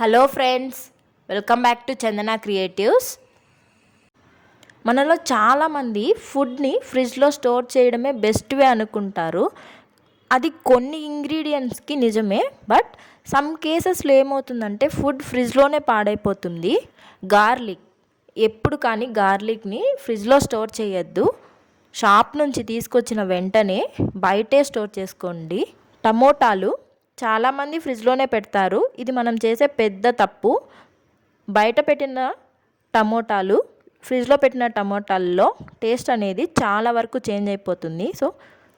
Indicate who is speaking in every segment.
Speaker 1: Hello friends welcome back to Chandana creatives. మనలో చాలామంది ఫుడ్ని ఫ్రిడ్జ్లో స్టోర్ చేయడమే బెస్ట్ వే అనుకుంటారు. అది కొన్ని ఇంగ్రీడియంట్స్కి నిజమే బట్ సమ్ కేసెస్లో ఏమవుతుందంటే ఫుడ్ ఫ్రిడ్జ్లోనే పాడైపోతుంది. గార్లిక్ ఎప్పుడు కానీ గార్లిక్ని ఫ్రిడ్జ్లో స్టోర్ చేయొద్దు. షాప్ నుంచి తీసుకొచ్చిన వెంటనే బయటే స్టోర్ చేసుకోండి. టమోటాలు చాలామంది ఫ్రిడ్జ్లోనే పెడతారు. ఇది మనం చేసే పెద్ద తప్పు. బయట పెట్టిన టమోటాలు ఫ్రిడ్జ్లో పెట్టిన టమోటాల్లో టేస్ట్ అనేది చాలా వరకు చేంజ్ అయిపోతుంది. సో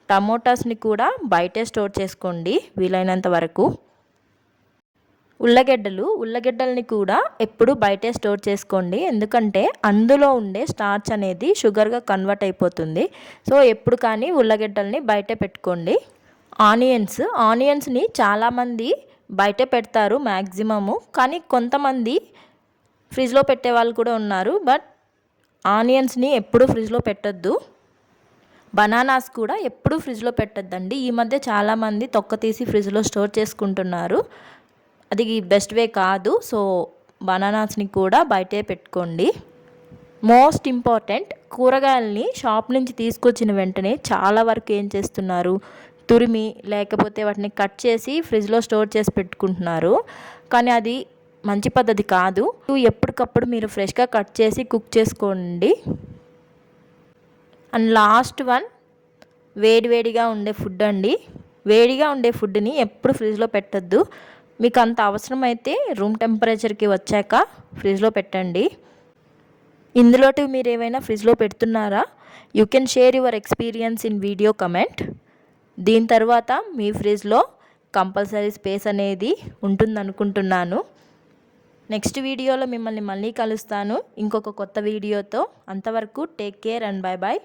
Speaker 1: టమోటాస్ని కూడా బయటే స్టోర్ చేసుకోండి వీలైనంత వరకు. ఉల్లగడ్డలు ఉల్లగడ్డల్ని కూడా ఎప్పుడు బయటే స్టోర్ చేసుకోండి. ఎందుకంటే అందులో ఉండే స్టార్చ్ అనేది షుగర్గా కన్వర్ట్ అయిపోతుంది. సో ఎప్పుడు కానీ ఉల్లగడ్డల్ని బయట పెట్టుకోండి. ఆనియన్స్. ఆనియన్స్ని చాలామంది బయటే పెడతారు మ్యాక్సిమము కానీ కొంతమంది ఫ్రిడ్జ్లో పెట్టే వాళ్ళు కూడా ఉన్నారు. బట్ ఆనియన్స్ని ఎప్పుడు ఫ్రిడ్జ్లో పెట్టద్దు. బనానాస్ కూడా ఎప్పుడు ఫ్రిడ్జ్లో పెట్టద్దండి. ఈ మధ్య చాలామంది తొక్క తీసి ఫ్రిడ్జ్లో స్టోర్ చేసుకుంటున్నారు. అది బెస్ట్ వే కాదు. సో బనానాస్ని కూడా బయటే పెట్టుకోండి. మోస్ట్ ఇంపార్టెంట్ కూరగాయల్ని షాప్ నుంచి తీసుకొచ్చిన వెంటనే చాలా వరకు ఏం చేస్తున్నారు? తురిమి లేకపోతే వాటిని కట్ చేసి ఫ్రిడ్జ్లో స్టోర్ చేసి పెట్టుకుంటున్నారు. కానీ అది మంచి పద్ధతి కాదు. ఎప్పటికప్పుడు మీరు ఫ్రెష్గా కట్ చేసి కుక్ చేసుకోండి. అండ్ లాస్ట్ వన్ వేడివేడిగా ఉండే ఫుడ్ అండి. వేడిగా ఉండే ఫుడ్ని ఎప్పుడు ఫ్రిడ్జ్లో పెట్టద్దు. మీకు అంత అవసరమైతే రూమ్ టెంపరేచర్కి వచ్చాక ఫ్రిడ్జ్లో పెట్టండి. ఇందులోటి మీరు ఏమైనా ఫ్రిడ్జ్లో పెడుతున్నారా? You can share your experience in video comment. దీని తర్వాత మీ ఫ్రిడ్జ్లో కంపల్సరీ స్పేస్ అనేది ఉంటుందనుకుంటున్నాను. నెక్స్ట్ వీడియోలో మిమ్మల్ని మళ్ళీ కలుస్తాను. ఇంకొక కొత్త వీడియోతో అంతవరకు take care and bye bye